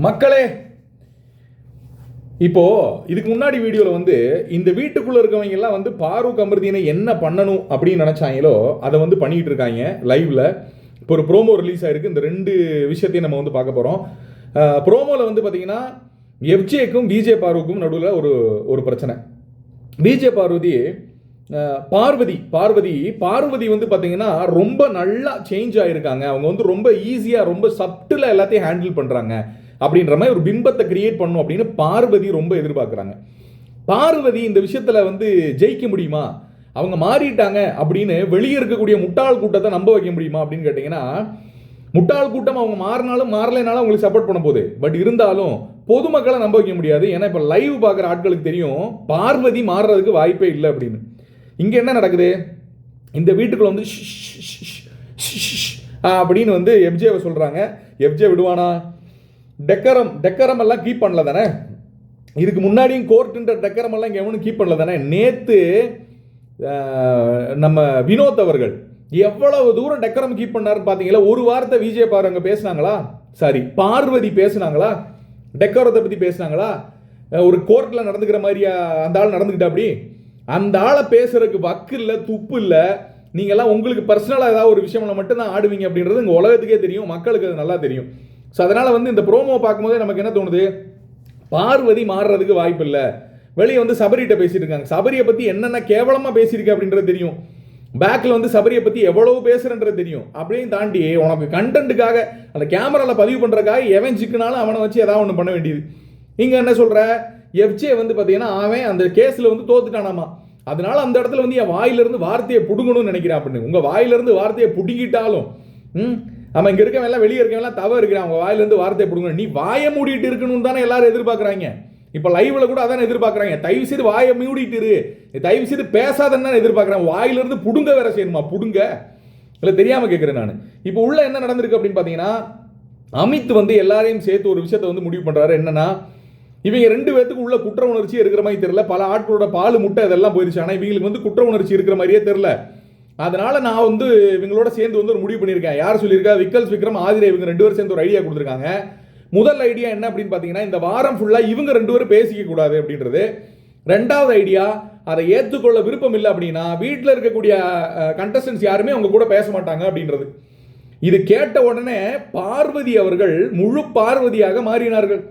மக்களே இப்போ இதுக்கு முன்னாடி வீடியோவில் வந்து இந்த வீட்டுக்குள்ள இருக்கவங்க எல்லாம் வந்து பாரூக் அமிர்தினை என்ன பண்ணணும் அப்படின்னு நினைச்சாங்களோ அதை வந்து பண்ணிட்டு இருக்காங்க லைவ்ல இப்போ ஒரு ப்ரோமோ ரிலீஸ் ஆயிருக்கு. இந்த ரெண்டு விஷயத்தையும் நம்ம வந்து பார்க்க போகிறோம் ப்ரோமோவில் வந்து பார்த்தீங்கன்னா எஃப்ஜேக்கும் பிஜே பாரூக்கும் நடுவில் ஒரு ஒரு பிரச்சனை. பிஜே பார்வதி பார்வதி பார்வதி பார்வதி வந்து பார்த்தீங்கன்னா ரொம்ப நல்லா சேஞ்ச் ஆகிருக்காங்க அவங்க வந்து ரொம்ப ஈஸியாக ரொம்ப சப்டில் எல்லாத்தையும் ஹேண்டில் பண்ணுறாங்க அப்படின்ற மாதிரி ஒரு பிம்பத்தை கிரியேட் பண்ணும் அப்படின்னு பார்வதி ரொம்ப எதிர்பார்க்குறாங்க பார்வதி இந்த விஷயத்தில் வந்து ஜெயிக்க முடியுமா அவங்க மாறிட்டாங்க அப்படின்னு வெளியே இருக்கக்கூடிய முட்டாள் கூட்டத்தை நம்ப வைக்க முடியுமா அப்படின்னு கேட்டிங்கன்னா முட்டாள் கூட்டம் அவங்க மாறினாலும் மாறலைனாலும் அவங்களுக்கு சப்போர்ட் பண்ண போகுது பட் இருந்தாலும் பொதுமக்களை நம்ப வைக்க முடியாது ஏன்னா இப்போ லைவ் பார்க்குற ஆட்களுக்கு தெரியும் பார்வதி மாறுறதுக்கு வாய்ப்பே இல்லை அப்படின்னு இங்கே என்ன நடக்குது இந்த வீட்டுக்குள்ள வந்து அப்படின்னு வந்து எஃப்ஜேவை சொல்கிறாங்க எஃப்ஜே விடுவானா டெக்கரம் டெக்கரம் எல்லாம் கீப் பண்ணல தானே? இதுக்கு முன்னாடியும் கோர்ட்டுன்ற டெக்கரம் எல்லாம் இங்கே எவனும் கீப் பண்ணல தானே? நேற்று நம்ம வினோத் அவர்கள் எவ்வளவு தூரம் டெக்கரம் கீப் பண்ணாருன்னு பார்த்தீங்களா ஒரு வாரத்தை விஜய் பாருங்க பேசினாங்களா பேசுனாங்களா? சாரி பார்வதி பேசுனாங்களா? டெக்கரத்தை பற்றி பேசுனாங்களா? ஒரு கோர்ட்டில் நடந்துக்கிற மாதிரியா அந்த ஆள் நடந்துக்கிட்டா அப்படி? அந்த ஆளை பேசுறதுக்கு வக்கு இல்லை துப்பு இல்லை. நீங்கள்லாம் உங்களுக்கு பர்சனலாக ஏதாவது ஒரு விஷயம்ல மட்டும்தான் ஆடுவீங்க அப்படின்றது உங்கள் உலகத்துக்கே தெரியும் மக்களுக்கு அது நல்லா தெரியும். ஸோ அதனால் வந்து இந்த ப்ரோமோ பார்க்கும்போதே நமக்கு என்ன தோணுது? பார்வதி மாறுறதுக்கு வாய்ப்பு இல்லை. வெளியே வந்து சபரிகிட்ட பேசிட்டு இருக்காங்க. சபரியை பற்றி என்னென்ன கேவலமாக பேசியிருக்கு அப்படின்றது தெரியும். பேக்கில் வந்து சபரியை பற்றி எவ்வளவு பேசுகிறன்றது தெரியும். அப்படியும் தாண்டி உனக்கு கண்டென்ட்டுக்காக அந்த கேமராவில் பதிவு பண்ணுறதுக்காக எவன் சிக்குனாலும் அவனை வச்சு ஏதாவது ஒன்று பண்ண வேண்டியது. இங்கே என்ன சொல்கிற எஃப்ஜே வந்து பார்த்தீங்கன்னா அவன் அந்த கேஸில் வந்து தோத்துட்டானாமா. அதனால அந்த இடத்துல வந்து என் வாயிலிருந்து வார்த்தையை பிடுங்கணும்னு நினைக்கிறேன் அப்படின்னு. உங்கள் வாயிலிருந்து வார்த்தையை பிடுங்கிட்டாலும் ம் நம்ம இங்கே இருக்கவங்க எல்லாம் வெளியே இருக்கவங்க எல்லாம் தவறு இருக்கிறேன். அவங்க வாயிலிருந்து வார்த்தையை பிடுங்க நீ வாயை மூடிட்டு இருக்கணும்னு தானே எல்லாரும் எதிர்பார்க்குறாங்க. இப்போ லைவில் கூட அதான் எதிர்பார்க்குறாங்க. தயவு செய்து வாயை மூடிட்டு இரு. தயவு செய்து பேசாதன்னு தான் எதிர்பார்க்குறேன் வாயிலிருந்து புடுங்க வேற செய்யணுமா? புடுங்க. இல்லை தெரியாமல் கேட்குறேன் நான். இப்போ உள்ள என்ன நடந்திருக்கு அப்படின்னு பார்த்தீங்கன்னா அமித் வந்து எல்லாரையும் சேர்த்து ஒரு விஷயத்தை வந்து முடிவு பண்ணுறாரு என்னன்னா இவங்க ரெண்டு பேத்துக்கு உள்ள குற்ற உணர்ச்சி இருக்கிற மாதிரி தெரியல. பல ஆட்களோட பால் முட்டை இதெல்லாம் போயிருச்சு. ஆனால் இவங்களுக்கு வந்து குற்ற உணர்ச்சி இருக்கிற மாதிரியே தெரியல. அதனால நான் வந்து இவங்களோட சேர்ந்து வந்து ஒரு முடிவு பண்ணியிருக்கேன். யார் சொல்லியிருக்கா? விக்கல்ஸ் விக்ரம் ஆதிரை இவங்க ரெண்டு பேரும் சேர்ந்து ஒரு ஐடியா கொடுத்துருக்காங்க. முதல் ஐடியா என்ன அப்படின்னு பார்த்தீங்கன்னா இந்த வாரம் ஃபுல்லாக இவங்க ரெண்டு பேரும் பேசிக்க கூடாது அப்படின்றது. ரெண்டாவது ஐடியா அதை ஏற்றுக்கொள்ள விருப்பம் இல்லை அப்படின்னா வீட்டில் இருக்கக்கூடிய கண்டஸ்டன்ஸ் யாருமே அவங்க கூட பேச மாட்டாங்க அப்படின்றது. இது கேட்ட உடனே பார்வதி அவர்கள் முழு பார்வதியாக மாறினார்கள்.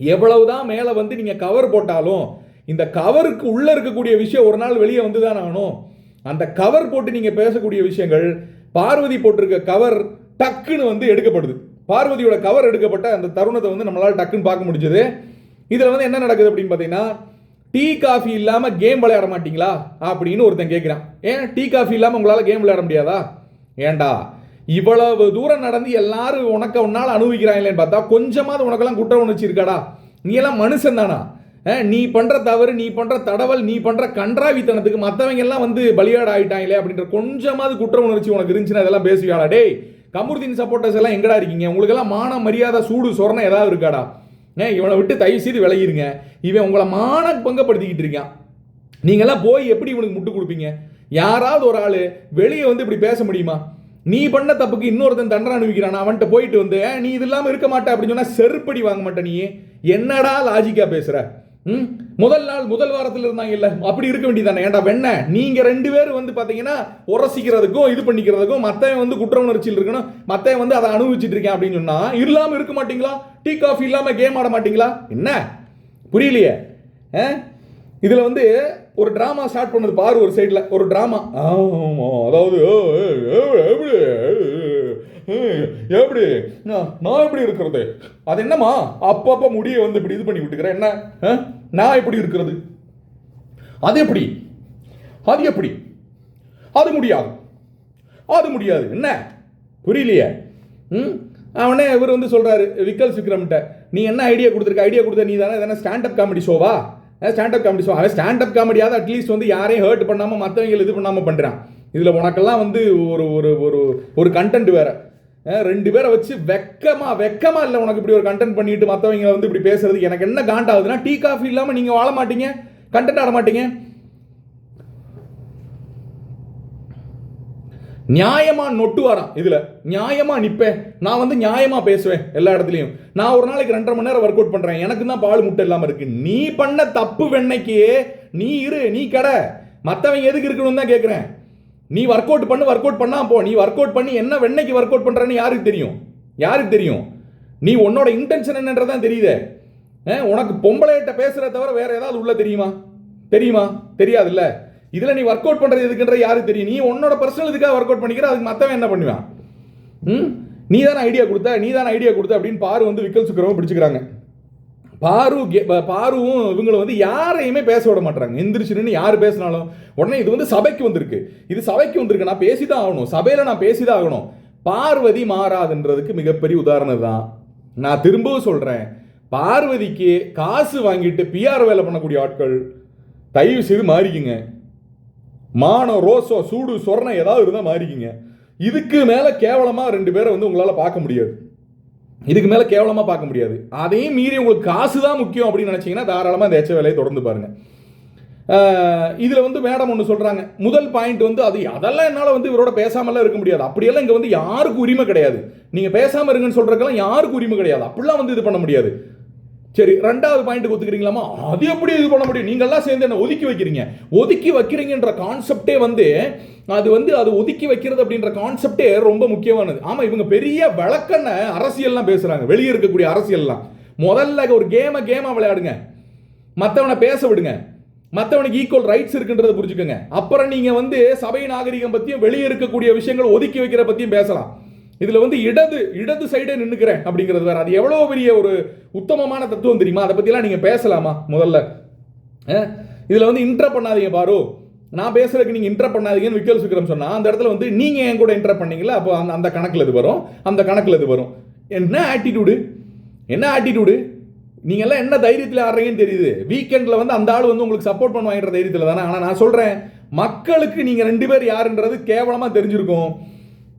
எவ்வளவுதான் மேலே வந்து நீங்கள் கவர் போட்டாலும் இந்த கவருக்கு உள்ளே இருக்கக்கூடிய விஷயம் ஒரு நாள் வெளியே வந்து தான் ஆகணும். அந்த கவர் போட்டு நீங்கள் பேசக்கூடிய விஷயங்கள் பார்வதி போட்டிருக்க கவர் டக்குன்னு வந்து எடுக்கப்படுது. பார்வதியோட கவர் எடுக்கப்பட்ட அந்த தருணத்தை வந்து நம்மளால் டக்குன்னு பார்க்க முடிஞ்சது. இதில் வந்து என்ன நடக்குது அப்படின்னு பார்த்தீங்கன்னா டீ காஃபி இல்லாமல் கேம் விளையாட மாட்டீங்களா? அப்படின்னு ஒருத்தன் கேட்குறான் ஏன்? டீ காஃபி இல்லாமல் உங்களால் கேம் விளையாட முடியாதா? ஏன்டா இவ்வளவு தூரம் நடந்து எல்லாரும் உனக்கு உன்னால் அனுபவிக்கிறாங்களேன்னு பார்த்தா கொஞ்சமாவது உனக்கெல்லாம் குற்ற உணர்ச்சி இருக்காடா? நீ எல்லாம் மனுஷன் தானா நீ பண்ணுற தவறு நீ பண்ணுற தடவல் நீ பண்ணுற கன்றாவித்தனத்துக்கு மற்றவங்க எல்லாம் வந்து பலியாடு ஆகிட்டாங்களே அப்படின்ற கொஞ்சமாவது குற்ற உணர்ச்சி உனக்கு இருந்துச்சுன்னா அதெல்லாம் பேசுவியாடா. டேய் கமுருதீன் சப்போர்ட்டர்ஸ் எல்லாம் எங்கடா இருக்கீங்க? உங்களுக்கெல்லாம் மான மரியாதை சூடு சொரணம் ஏதாவது இருக்காடா? ஏன் இவனை விட்டு தயவு செய்து விலகிருங்க. இவன் உங்களை மான பங்கப்படுத்திக்கிட்டு இருக்கான். நீங்கள்லாம் போய் எப்படி இவனுக்கு முட்டு கொடுப்பீங்க? யாராவது ஒரு ஆள் வெளியே வந்து இப்படி பேச முடியுமா? நீ பண்ண தப்புக்கு இன்னொருத்தன் தண்டனை அனுபவிக்கிறான்? அவன்கிட்ட போயிட்டு வந்து நீ இது இல்லாமல் இருக்க மாட்டேன் அப்படின்னு சொன்னால் செருப்படி வாங்க மாட்டேன் நீ என்னடா லாஜிக்காக பேசுகிற முதல் நாள் முதல் வாரத்தில் இருந்தாங்க இல்ல. அப்படி இருக்க வேண்டியதானே ஏன்டா வெண்ண? நீங்க ரெண்டு பேரும் வந்து பாத்தீங்கன்னா உரசிக்கிறதுக்கும் இது பண்ணிக்கிறதுக்கும் மத்தவன் வந்து குற்ற உணர்ச்சியில் இருக்கணும். மத்தவன் வந்து அதை அனுபவிச்சுட்டு இருக்கேன் அப்படின்னு சொன்னா இல்லாம இருக்க மாட்டீங்களா? டீ காஃபி இல்லாம கேம் ஆட மாட்டீங்களா? என்ன? புரியலையே. ஆ? இதுல வந்து ஒரு டிராமா ஸ்டார்ட் பண்ணது பாரு ஒரு சைடில் ஒரு டிராமா ஆமா அதாவது எப்படி எப்படி? நான் எப்படி இருக்கிறது? அது என்னம்மா? அப்பப்ப முடியை வந்து இப்படி இது பண்ணி விட்டுக்கிறேன் என்ன? ஆ? நான் எப்படி இருக்கிறது? அது எப்படி? அது எப்படி? அது முடியாது. அது முடியாது. என்ன? புரியலையே. ம்? அவனே இவர் வந்து சொல்கிறாரு விக்கல் விக்ரம்கிட்ட நீ என்ன ஐடியா கொடுத்துருக்க? ஐடியா கொடுத்த நீ தானே தானே ஸ்டாண்டப் காமெடி ஷோவா ஸ்டாண்டப் காமெடி ஷோ அவன் ஸ்டாண்டப் காமெடியாவது அட்லீஸ்ட் வந்து யாரையும் ஹர்ட் பண்ணாமல் மற்றவங்க இது பண்ணாமல் பண்ணுறான் இதில் உனக்கெல்லாம் வந்து ஒரு ஒரு ஒரு ஒரு கண்டென்ட் வேறு. ரெண்டு பேரை வச்சு வெக்கமா வெக்கமா இல்லை உனக்கு இப்படி ஒரு கண்டென்ட் பண்ணிட்டு மற்றவங்க வந்து இப்படி பேசுறதுக்கு எனக்கு என்ன காண்டாகுதுன்னா டீ காஃபி இல்லாமல் நீங்கள் வாழ மாட்டீங்க கண்டென்ட் ஆட மாட்டீங்க. நியாயமா நொட்டு வரான் இதுல. நியாயமா நிப்பேன். நான் வந்து நியாயமா பேசுவேன் எல்லா இடத்துலயும். நான் ஒரு நாளைக்கு ரெண்டரை மணி நேரம் ஒர்க் அவுட் பண்றேன். எனக்கு தான் பால் முட்டை இல்லாம இருக்கு. நீ பண்ண தப்பு வெண்ணைக்கு நீ இரு நீ கடை. மத்தவங்க எதுக்கு இருக்கணும்னு தான் கேட்குறேன் நீ ஒர்க் அவுட் பண்ணு ஒர்க் அவுட் பண்ணால் போ. நீ ஒர்க் அவுட் பண்ணி என்ன வெண்ணைக்கு ஒர்க் அவுட் பண்ணுறன்னு யாருக்கு தெரியும்? யாருக்கு தெரியும்? நீ உன்னோட இன்டென்ஷன் என்னன்றதான் தெரியுதே. அஹ், உனக்கு பொம்பளைகிட்ட பேசுறத தவிர வேறு ஏதாவது உள்ள தெரியுமா? தெரியுமா? தெரியாதுல்ல. இதில் நீ ஒர்க் அவுட் பண்ணுறது எதுக்குன்ற யாருக்கு தெரியும்? நீ உன்னோட பர்சனல் இதுக்காக ஒர்க் அவுட் பண்ணிக்கிற அதுக்கு மற்றவன் என்ன பண்ணுவான்? ம்? நீ தானே ஐடியா கொடுத்த நீ தானே ஐடியா கொடுத்த அப்படின்னு பாரு வந்து விக்கல் சுக்கரவும் பிடிச்சிக்கிறாங்க. பாரு கே- பாருவும் இவங்களை வந்து யாரையுமே பேச விட மாட்டாங்க எந்திரிச்சுன்னு யார் பேசினாலும் உடனே இது வந்து சபைக்கு வந்திருக்கு. இது சபைக்கு வந்திருக்கு. நான் பேசி தான் ஆகணும். சபையில் நான் பேசி தான் ஆகணும். பார்வதி மாறாதுன்றதுக்கு மிகப்பெரிய உதாரணம் தான் நான் திரும்பவும் சொல்கிறேன் பார்வதிக்கு காசு வாங்கிட்டு பிஆர் வேலை பண்ணக்கூடிய ஆட்கள் தயவு செய்து மாறிக்குங்க. மானம் ரோசோ சூடு சொரணம் ஏதாவது இருந்தால் மாறிக்குங்க. இதுக்கு மேலே கேவலமாக ரெண்டு பேரை வந்து உங்களால் பார்க்க முடியாது. இதுக்கு மேலே கேவலமாக பார்க்க முடியாது. அதையும் மீறி உங்களுக்கு காசு தான் முக்கியம் அப்படின்னு நினச்சிங்கன்னா தாராளமாக இந்த எச்ச வேலையை தொடர்ந்து பாருங்கள் இதில் வந்து மேடம் ஒன்று சொல்கிறாங்க முதல் பாயிண்ட் வந்து அது அதெல்லாம் என்னால் வந்து இவரோட பேசாமலாம் இருக்க முடியாது. அப்படியெல்லாம் இங்கே வந்து யாருக்கு உரிமை கிடையாது. நீங்கள் பேசாமல் இருங்கன்னு சொல்கிறக்கெல்லாம் யாருக்கு உரிமை கிடையாது. அப்படிலாம் வந்து இது பண்ண முடியாது. சரி ரெண்டாவது பாயிண்ட் ஒத்துக்கிறீங்களாமா அது எப்படி இது பண்ண முடியும்? நீங்கள்லாம் சேர்ந்து என்ன ஒதுக்கி வைக்கிறீங்க. ஒதுக்கி வைக்கிறீங்கன்ற கான்செப்டே வந்து அது வந்து அது ஒதுக்கி வைக்கிறது அப்படின்ற கான்செப்டே ரொம்ப முக்கியமானது. ஆமாம் இவங்க பெரிய விளக்கண்ண அரசியல்லாம் பேசுகிறாங்க வெளியே இருக்கக்கூடிய அரசியல்லாம். முதல்ல ஒரு கேமை கேமாக விளையாடுங்க. மற்றவனை பேச விடுங்க. மற்றவனுக்கு ஈக்குவல் ரைட்ஸ் இருக்குன்றத புரிஞ்சுக்கோங்க. அப்புறம் நீங்கள் வந்து சபை நாகரிகம் பற்றியும் வெளியே இருக்கக்கூடிய விஷயங்கள் ஒதுக்கி வைக்கிற பற்றியும் பேசலாம். இதில் வந்து இடது இடது சைடே நின்றுக்கிறேன் அப்படிங்கிறது வேற. அது எவ்வளோ பெரிய ஒரு உத்தமமான தத்துவம் தெரியுமா? அதை பற்றிலாம் நீங்கள் பேசலாமா முதல்ல? இதில் வந்து இன்ட்ரப் பண்ணாதீங்க பாரு. நான் பேசுறதுக்கு நீங்கள் இன்ட்ரப் பண்ணாதீங்கன்னு விக்கல் சுக்கிரம் சொன்னால் அந்த இடத்துல வந்து நீங்கள் என் கூட இன்ட்ரப் பண்ணீங்களா அப்போ அந்த அந்த கணக்கில் இது வரும். அந்த கணக்கில் இது வரும். என்ன ஆட்டிடியூடு என்ன ஆட்டிடியூடு நீங்கள் எல்லாம் என்ன தைரியத்தில் ஆடுறீங்கன்னு தெரியுது. வீக்கெண்டில் வந்து அந்த ஆள் வந்து உங்களுக்கு சப்போர்ட் பண்ணுவாங்கன்ற தைரியத்தில் தானே? ஆனால் நான் சொல்கிறேன் மக்களுக்கு நீங்கள் ரெண்டு பேர் யாருன்றது கேவலமாக தெரிஞ்சிருக்கும்.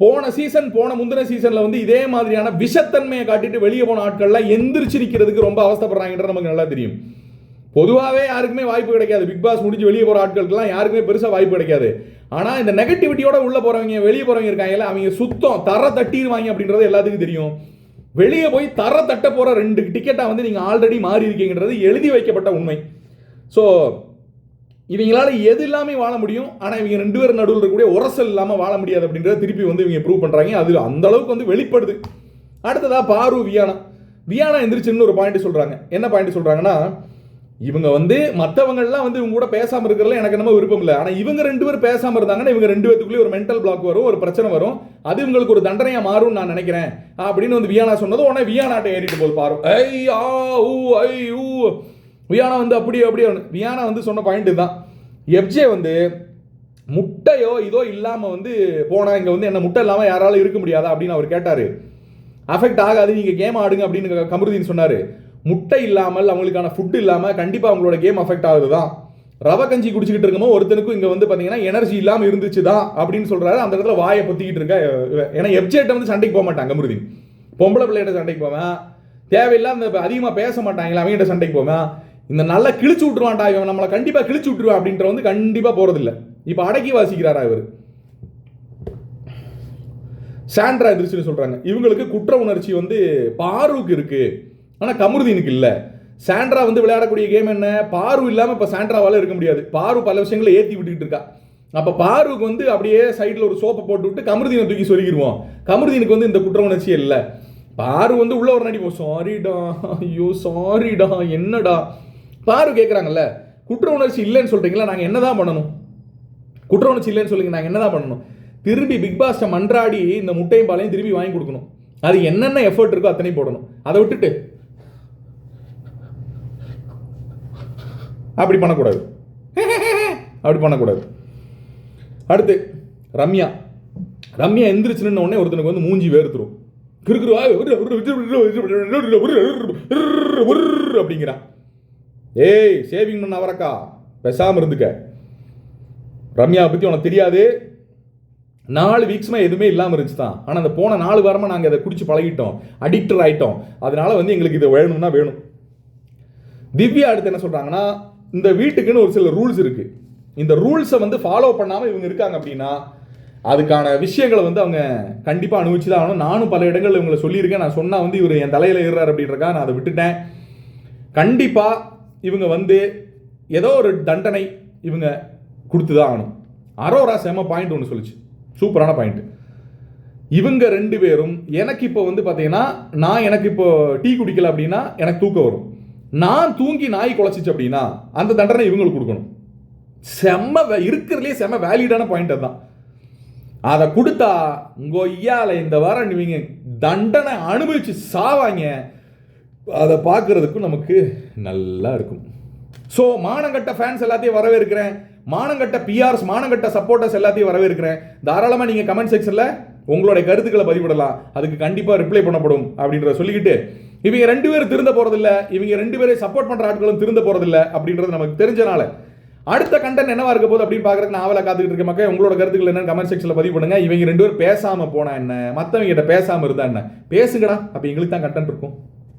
போன சீசன் போன முந்தின சீசனில் வந்து இதே மாதிரியான விஷத்தன்மையை காட்டிட்டு வெளியே போன ஆட்கள்லாம் எந்திரிச்சிருக்கிறதுக்கு ரொம்ப அவஸ்தைப்படுறாங்கன்றது நமக்கு நல்லா தெரியும். பொதுவாகவே யாருக்குமே வாய்ப்பு கிடைக்காது. பிக் பாஸ் முடிஞ்சு வெளியே போகிற ஆட்களுக்குலாம் யாருக்குமே பெருசாக வாய்ப்பு கிடைக்காது. ஆனால் இந்த நெகட்டிவிட்டியோட உள்ள போகிறவங்க வெளியே போகிறவங்க இருக்காங்கல்ல அவங்க சுத்தம் தர தட்டிடுவாங்க அப்படின்றது எல்லாத்துக்கும் தெரியும். வெளியே போய் தர தட்ட போகிற ரெண்டு டிக்கெட்டாக வந்து நீங்கள் ஆல்ரெடி மாறி இருக்கீங்கன்றது எழுதி வைக்கப்பட்ட உண்மை. ஸோ இவங்களால எது இல்லாமல் வாழ முடியும். ஆனால் இவங்க ரெண்டு பேரும் நடுவில் இருக்கக்கூடிய உரசல் இல்லாமல் வாழ முடியாது அப்படின்றத திருப்பி வந்து இவங்க ப்ரூவ் பண்ணுறாங்க அது அந்த அளவுக்கு வந்து வெளிப்படுது. அடுத்ததா பாரு வியானா. வியானா எந்திரிச்சுன்னு ஒரு பாயிண்ட் சொல்கிறாங்க என்ன பாயிண்ட் சொல்கிறாங்கன்னா இவங்க வந்து மற்றவங்கள்லாம் வந்து இவங்க கூட பேசாமல் இருக்கிறதுல எனக்கு என்னமோ விருப்பம் இல்லை. ஆனால் இவங்க ரெண்டு பேர் பேசாமல் இருந்தாங்கன்னா இவங்க ரெண்டு பேத்துக்குள்ளேயே ஒரு மென்டல் பிளாக் வரும் ஒரு பிரச்சனை வரும். அது இவங்களுக்கு ஒரு தண்டனையாக மாறும்னு நான் நினைக்கிறேன். அப்படின்னு வந்து வியானா சொன்னது உடனே வியானாட்டை ஏறிட்டு போல் பாரு. ஐ ஆ ஊ ஐ ஊ. வியானா வந்து அப்படி அப்படியே வியானா வந்து சொன்ன பாயிண்ட்டு தான் எஃப்ஜே வந்து முட்டையோ இதோ இல்லாமல் வந்து போனால் இங்கே வந்து என்ன முட்டை இல்லாமல் யாராலும் இருக்க முடியாதா அப்படின்னு அவர் கேட்டார். அஃபெக்ட் ஆகாது நீங்கள் கேம் ஆடுங்க அப்படின்னு கமருதீன் சொன்னார். முட்டை இல்லாமல் அவங்களுக்கான ஃபுட் இல்லாமல் கண்டிப்பாக அவங்களோட கேம் அஃபெக்ட் ஆகுது தான் ரவை கஞ்சி குடிச்சிக்கிட்டு இருக்கும்போது ஒருத்தனுக்கும் இங்கே வந்து பார்த்தீங்கன்னா எனர்ஜி இல்லாமல் இருந்துச்சு தான் அப்படின்னு சொல்கிறாரு அந்த இடத்துல வாயை பொத்திக்கிட்டு இருக்க ஏன்னா எப்ஜேட்ட வந்து சண்டைக்கு போக மாட்டாங்க கமருதீன். பொம்பளை பிள்ளைகிட்ட சண்டைக்கு போவேன். தேவையில்லாம இந்த அதிகமாக பேச மாட்டாங்களா அவங்ககிட்ட சண்டைக்கு போவேன். இந்த நல்லா கிழிச்சு விட்டுருவான்டா இவன் நம்மளை கண்டிப்பாக கிழிச்சு விட்டுருவான் அப்படின்ற வந்து கண்டிப்பாக போகிறதில்ல இப்போ அடக்கி வாசிக்கிறாரா இவர்? சாண்ட்ரா எதிர்ச்சின்னு சொல்கிறாங்க இவங்களுக்கு குற்ற உணர்ச்சி வந்து பாருவுக்கு இருக்குது ஆனால் கமருதீனுக்கு இல்லை. சாண்ட்ரா வந்து விளையாடக்கூடிய கேம் என்ன? பாரு இல்லாமல் இப்போ சாண்ட்ராவால் இருக்க முடியாது. பாரு பல விஷயங்களை ஏற்றி விட்டுக்கிட்டு இருக்கா. அப்போ பாருக்கு வந்து அப்படியே சைடில் ஒரு சோப்பை போட்டு விட்டு கமருதீனை தூக்கி சொருகிடுவோம் கமருதீனுக்கு வந்து இந்த குற்ற உணர்ச்சி இல்லை. பாரு வந்து உள்ள ஒரு நடிப்போம் சாரிடா ஐயோ சாரிடா என்னடா? பாரு கேட்குறாங்கல்ல குற்ற உணர்ச்சி இல்லைன்னு சொல்கிறீங்களா நாங்கள் என்ன என்னதான் பண்ணணும் குற்ற உணர்ச்சி இல்லைன்னு சொல்லுங்க நாங்கள் என்னதான் பண்ணணும் திரும்பி பிக் பாஸ்ட்டை மன்றாடி இந்த முட்டையும் பாலையும் திரும்பி வாங்கி கொடுக்கணும் அது என்னென்ன எஃபர்ட் இருக்கோ அத்தனையும் போடணும் அதை விட்டுட்டு அப்படி பண்ணக்கூடாது அப்படி பண்ணக்கூடாது அடுத்து ரம்யா ரம்யா எந்திரிச்சுன்னு உடனே ஒருத்தனுக்கு வந்து மூஞ்சி வேர்த்துரும் கிருக்குருவா அப்படிங்கிறான் ஏய் சேவிங் பண்ண அவரக்கா. பெசாமல் இருந்துக்க. ரம்யாவை பற்றி உனக்கு தெரியாது. நாலு வீக்ஸ்மா எதுவுமே இல்லாமல் இருந்துச்சு தான் ஆனால் அந்த போன நாலு வாரமாக நாங்கள் அதை குடிச்சு பழகிட்டோம். அடிக்டர் ஆகிட்டோம் அதனால் வந்து எங்களுக்கு இது வேணும்னா வேணும். திவ்யா அடுத்து என்ன சொல்கிறாங்கன்னா இந்த வீட்டுக்குன்னு ஒரு சில ரூல்ஸ் இருக்குது இந்த ரூல்ஸை வந்து ஃபாலோ பண்ணாமல் இவங்க இருக்காங்க அப்படின்னா அதுக்கான விஷயங்களை வந்து அவங்க கண்டிப்பாக அனுபவிச்சு தான் ஆகணும். நானும் பல இடங்களில் இவங்களை சொல்லியிருக்கேன். நான் சொன்னால் வந்து இவர் என் தலையில் ஏறுறாரு அப்படின்றக்கா நான் அதை விட்டுட்டேன். கண்டிப்பாக இவங்க வந்து ஏதோ ஒரு தண்டனை இவங்க கொடுத்து தான் ஆகணும். அரோரா செம பாயிண்ட் ஒன்று சொல்லுச்சு. சூப்பரான பாயிண்ட் இவங்க ரெண்டு பேரும் எனக்கு இப்போ வந்து பார்த்தீங்கன்னா நான் எனக்கு இப்போ டீ குடிக்கல அப்படின்னா எனக்கு தூக்கம் வரும். நான் தூங்கி நாய் குலைச்சிச்சு அப்படின்னா அந்த தண்டனை இவங்களுக்கு கொடுக்கணும். செம்ம வே- இருக்கிறதுலே செம்ம வேலிடான பாயிண்ட் அதுதான். அதை கொடுத்தா உங்க ஐயால இந்த வாரம் இவங்க தண்டனை அனுபவிச்சு சாவாங்க. அதை பார்க்குறதுக்கும் நமக்கு நல்லா இருக்கும். ஸோ மானங்கட்ட ஃபேன்ஸ் எல்லாத்தையும் வரவேற்கிறேன். மானங்கட்ட பிஆர்ஸ் மானங்கட்ட சப்போர்ட்டர்ஸ் எல்லாத்தையும் வரவேற்கிறேன். தாராளமாக நீங்கள் கமெண்ட் செக்ஷனில் உங்களுடைய கருத்துக்களை பதிவிடலாம். அதுக்கு கண்டிப்பாக ரிப்ளை பண்ணப்படும் அப்படின்றத சொல்லிக்கிட்டு இவங்க ரெண்டு பேரும் திருந்த போகிறதில்ல இவங்க ரெண்டு பேரை சப்போர்ட் பண்ணுற ஆட்களும் திருந்த போகிறதில்ல அப்படின்றது நமக்கு தெரிஞ்சனால. அடுத்த கண்டென்ட் என்னவா இருக்க போகுது அப்படின்னு பார்க்கறதுக்கு நான் ஆவலா காத்துக்கிட்டு இருக்க மக்கள் உங்களோட கருத்துக்கள் என்னன்னு கமெண்ட் செக்ஷனில் பதிவு பண்ணுங்க இவங்க ரெண்டு பேரும் பேசாமல் போனா என்ன? மற்றவங்க கிட்ட பேசாமல் இருந்தா என்ன? பேசுங்கடா. அப்போ எங்களுக்கு தான் கண்டென்ட் இருக்கும்.